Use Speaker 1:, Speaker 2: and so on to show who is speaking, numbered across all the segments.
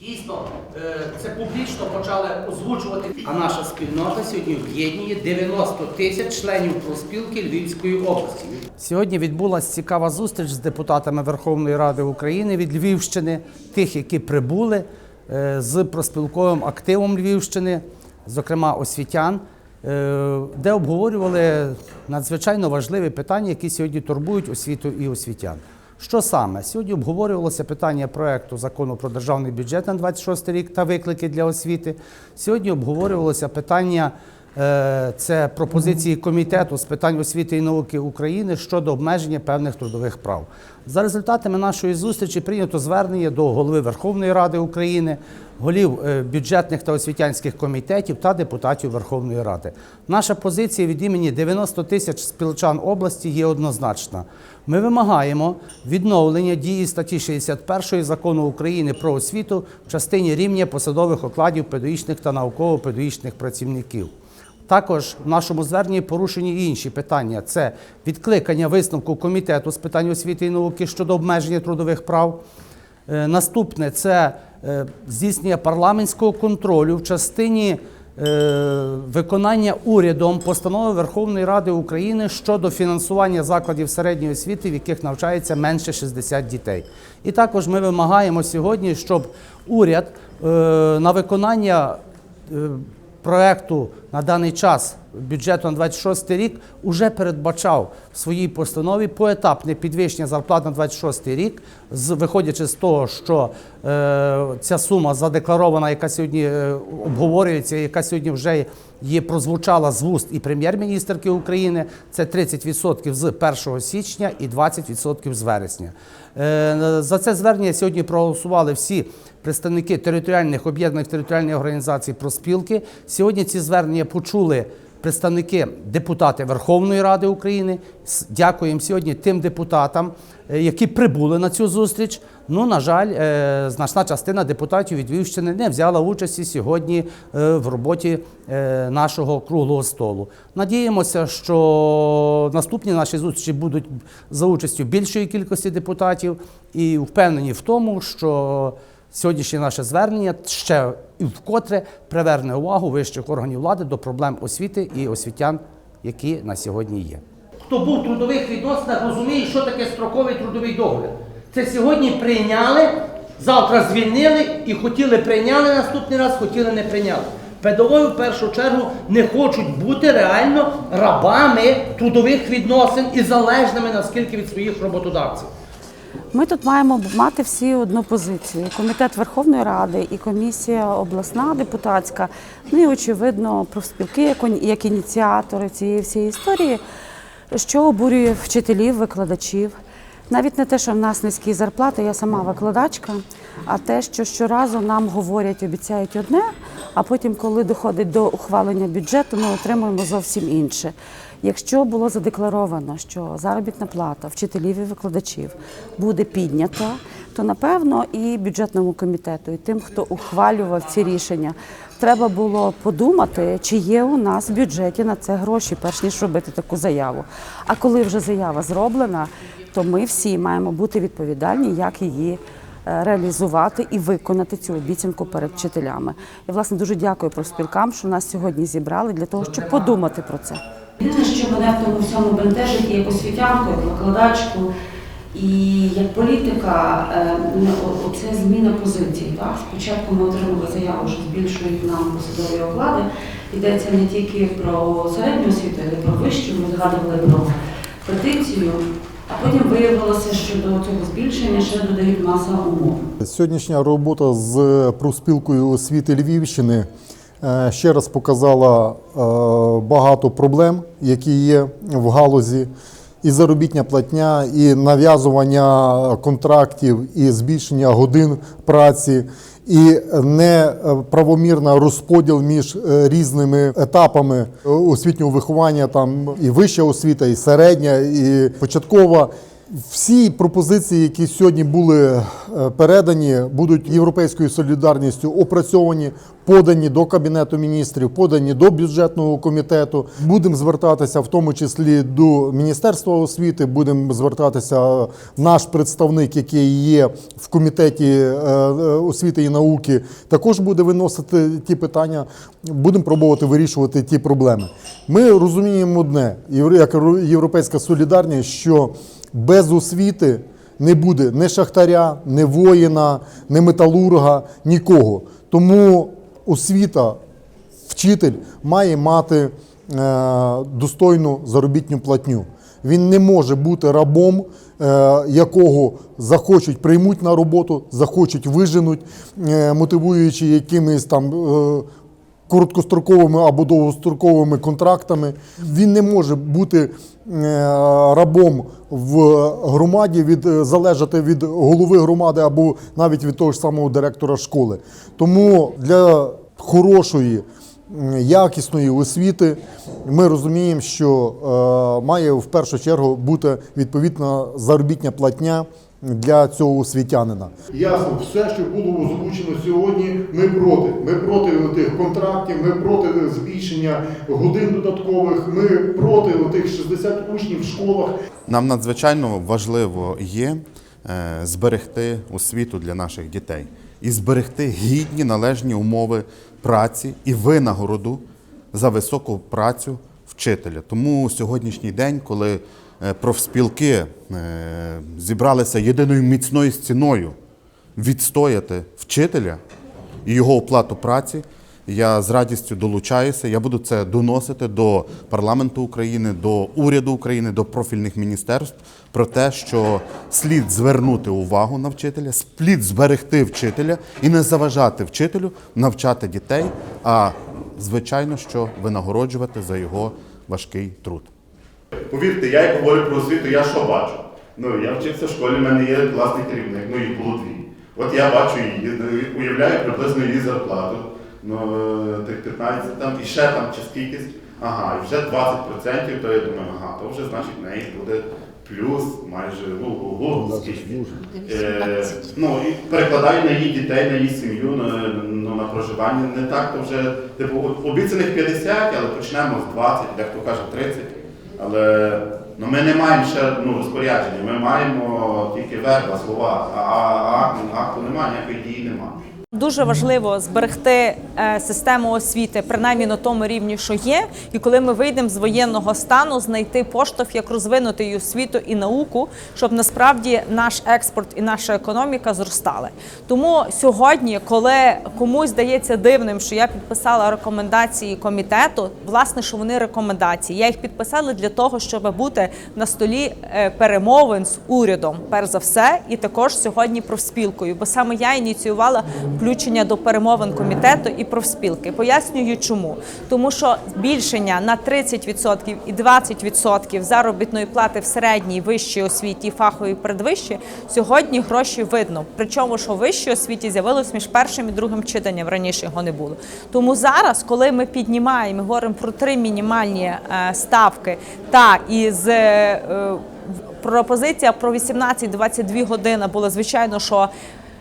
Speaker 1: Дійсно, е, це публічно почали озвучувати. А наша спільнота сьогодні об'єднує 90 тисяч членів профспілки Львівської області. Сьогодні відбулася цікава зустріч з депутатами Верховної Ради України від Львівщини, тих, які прибули е, з проспілковим активом Львівщини, зокрема освітян, е, де обговорювали надзвичайно важливі питання, які сьогодні турбують освіту і освітян. Що саме? Сьогодні обговорювалося питання проекту закону про державний бюджет на 26 рік та виклики для освіти. Сьогодні обговорювалося питання це пропозиції комітету з питань освіти і науки України щодо обмеження певних трудових прав. За результатами нашої зустрічі прийнято звернення до голови Верховної Ради України, голів е, бюджетних та освітянських комітетів та депутатів Верховної Ради. Наша позиція від імені 90 тисяч спілчан області є однозначна. Ми вимагаємо відновлення дії статті 61 закону України про освіту в частині рівня посадових окладів педагогічних та науково-педагогічних працівників. Також в нашому зверненні порушені інші питання: це відкликання висновку комітету з питань освіти і науки щодо обмеження трудових прав. Е, Наступне це е, здійснення парламентського контролю в частині е, виконання урядом постанови Верховної Ради України щодо фінансування закладів середньої освіти, в яких навчається менше 60 дітей. І також ми вимагаємо сьогодні, щоб уряд на виконання проекту на даний час бюджету на 26 рік уже передбачав в своїй постанові поетапне підвищення зарплат на 26 рік, виходячи з того, що е, ця сума задекларована, яка сьогодні е, обговорюється, яка сьогодні вже є прозвучала з вуст і прем'єр-міністрки України, це 30% з 1 січня і 20% з вересня. Е, За це звернення сьогодні проголосували всі представники територіальних об'єднаних територіальних організацій проспілки. Сьогодні ці звернення почули представники депутати Верховної Ради України. Дякуємо сьогодні тим депутатам, е, які прибули на цю зустріч. Ну, на жаль, е, значна частина депутатів від Львівщини не взяла участі сьогодні е, в роботі нашого круглого столу. Надіємося, що наступні наші зустрічі будуть за участю більшої кількості депутатів і впевнені в тому, що Сьогоднішнє наше звернення ще вкотре приверне увагу вищих органів влади до проблем освіти і освітян, які на сьогодні є. Хто був в трудових відносинах, розуміє, що таке строковий трудовий договір. Це сьогодні прийняли, завтра звільнили і хотіли прийняли наступний раз, хотіли не прийняли. Педагоги в першу чергу не хочуть бути реально рабами трудових відносин і залежними наскільки від своїх роботодавців.
Speaker 2: Ми тут маємо мати всі одну позицію. Комітет Верховної Ради і комісія обласна депутатська, ну і очевидно профспілки як ініціатори цієї всієї історії, що обурює вчителів, викладачів. Навіть не те, що в нас низькі зарплати, я сама викладачка, а те, що щоразу нам говорять, обіцяють одне, а потім, коли доходить до ухвалення бюджету, ми отримуємо зовсім інше. Якщо було задекларовано, що заробітна плата вчителів і викладачів буде піднята, то напевно і бюджетному комітету, і тим, хто ухвалював ці рішення, треба було подумати, чи є у нас в бюджеті на це гроші, перш ніж робити таку заяву. А коли вже заява зроблена, то ми всі маємо бути відповідальні, як її е, реалізувати і виконати цю обіцянку перед вчителями. І власне дуже дякую профспілкам, що нас сьогодні зібрали для того, щоб подумати про це.
Speaker 3: Єдине, що мене в тому всьому бентежить, як освітянку, як викладачку і як політика, е, ну, оце зміна позицій. Так? Спочатку ми отримали заяву, що збільшують нам посадові оклади. Йдеться не тільки про середню освіту, але й про вищу. Ми згадували про петицію, а потім виявилося, що до цього збільшення ще додають маса умов.
Speaker 4: Сьогоднішня робота з профспілкою освіти Львівщини ще раз показала е, багато проблем, які є в галузі. І заробітня платня, і нав'язування контрактів, і збільшення годин праці, і неправомірна розподіл між е, різними етапами освітнього виховання, там і вища освіта, і середня, і початкова. Всі пропозиції, які сьогодні були е, передані, будуть європейською солідарністю опрацьовані, подані до кабінету міністрів, подані до бюджетного комітету. Будемо звертатися в тому числі до міністерства освіти. Будемо звертатися наш представник, який є в комітеті е, е, освіти і науки, також буде виносити ті питання. Будемо пробувати вирішувати ті проблеми. Ми розуміємо одне, як європейська солідарність, що без освіти не буде ні шахтаря, ні воїна, ні металурга, нікого. Тому освіта, вчитель має мати е, достойну заробітну платню. Він не може бути рабом, е, якого захочуть приймуть на роботу, захочуть виженуть, е, мотивуючи якимись там. Короткостроковими або довгостроковими контрактами. Він не може бути е, рабом в громаді, від, е, залежати від голови громади або навіть від того ж самого директора школи. Тому для хорошої, якісної освіти ми розуміємо, що е, має в першу чергу бути відповідна заробітня платня для цього освітянина.
Speaker 5: Ясно, все, що було озвучено сьогодні, ми проти. Ми проти тих контрактів, ми проти збільшення годин додаткових, ми проти тих 60 учнів в школах.
Speaker 6: Нам надзвичайно важливо є е, зберегти освіту для наших дітей і зберегти гідні належні умови праці і винагороду за високу працю вчителя. Тому сьогоднішній день, коли е, профспілки е, зібралися єдиною міцною стіною відстояти вчителя і його оплату праці. Я з радістю долучаюся. Я буду це доносити до парламенту України, до уряду України, до профільних міністерств про те, що слід звернути увагу на вчителя, слід зберегти вчителя і не заважати вчителю навчати дітей, а звичайно, що винагороджувати за його важкий труд.
Speaker 7: Повірте, я як говорю про освіту, я що бачу? Ну, я вчився в школі, в мене є класний керівник, ну їх було дві. От я бачу її, уявляю приблизно її зарплату, ну, тих 15 там, і ще там чи скількись, ага, і вже 20%, то я думаю, ага, то вже значить в неї буде плюс майже ого, скільки. Е, ну, і перекладаю на її дітей, на її сім'ю, на, ну, на проживання. Не так, то вже, типу, обіцяних 50, але почнемо з 20, дехто каже 30. Але ну, ми не маємо ще ну, розпорядження, ми маємо тільки верба, слова, а, акту немає, ніякої дії немає.
Speaker 8: Дуже важливо зберегти е, систему освіти, принаймні на тому рівні, що є. І коли ми вийдемо з воєнного стану, знайти поштовх, як розвинути і освіту і науку, щоб насправді наш експорт і наша економіка зростали. Тому сьогодні, коли комусь здається дивним, що я підписала рекомендації комітету, власне, що вони рекомендації. Я їх підписала для того, щоб бути на столі е, перемовин з урядом, перш за все, і також сьогодні профспілкою, бо саме я ініціювала включення до перемовин комітету і профспілки. Пояснюю, чому тому, що збільшення на 30% і 20% заробітної плати в середній вищій освіті, фаховій передвищій, сьогодні гроші видно. Причому, що в вищій освіті з'явилось між першим і другим читанням раніше його не було. Тому зараз, коли ми піднімаємо, говоримо про три мінімальні е, ставки, та із е, пропозиція про 18-22 години була звичайно, що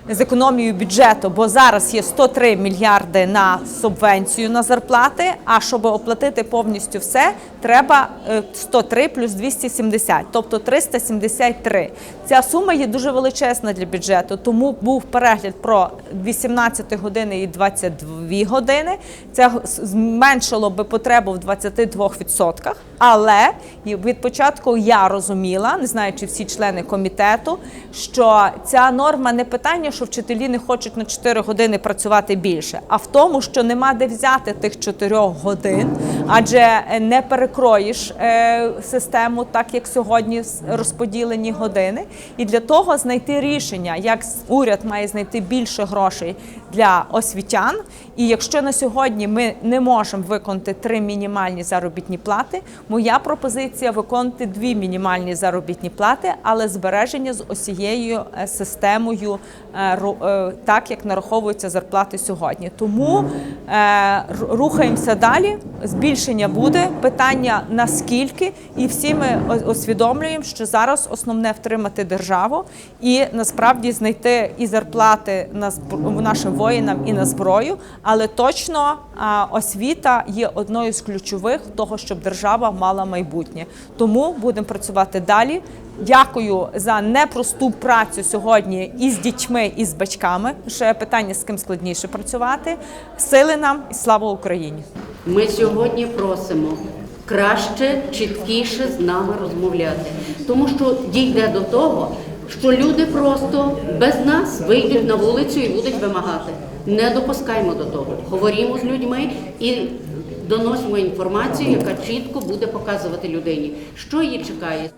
Speaker 8: з економією бюджету, бо зараз є 103 мільярди на субвенцію на зарплати. А щоб оплатити повністю все, треба е, 103 плюс 270, тобто 373. Ця сума є дуже величезна для бюджету, тому був перегляд про 18 години і 22 години. Це зменшило би потребу в 22%. Але від початку я розуміла, не знаю, чи всі члени комітету, що ця норма не питання, що вчителі не хочуть на 4 години працювати більше, а в тому, що нема де взяти тих 4 годин, адже не перекроїш е, систему, так як сьогодні розподілені години. І для того знайти рішення, як уряд має знайти більше грошей для освітян. І якщо на сьогодні ми не можемо виконати три мінімальні заробітні плати, моя пропозиція виконати дві мінімальні заробітні плати, але збереження з усією е, системою, е, е, так як нараховуються зарплати сьогодні. Тому рухаємося далі. Збільшення буде питання наскільки, і всі ми усвідомлюємо, що зараз основне втримати державу і насправді знайти і зарплати нашим воїнам і на зброю. Але точно освіта є одною з ключових того, щоб держава мала майбутнє. Тому будемо працювати далі. Дякую за непросту працю сьогодні і з дітьми, і з батьками. Ще питання з ким складніше працювати. Сили нам і слава Україні!
Speaker 9: Ми сьогодні просимо краще, чіткіше з нами розмовляти, тому що дійде до того, що люди просто без нас вийдуть на вулицю і будуть вимагати. Не допускаймо до того. Говоримо з людьми і доносимо інформацію, яка чітко буде показувати людині, що її чекає.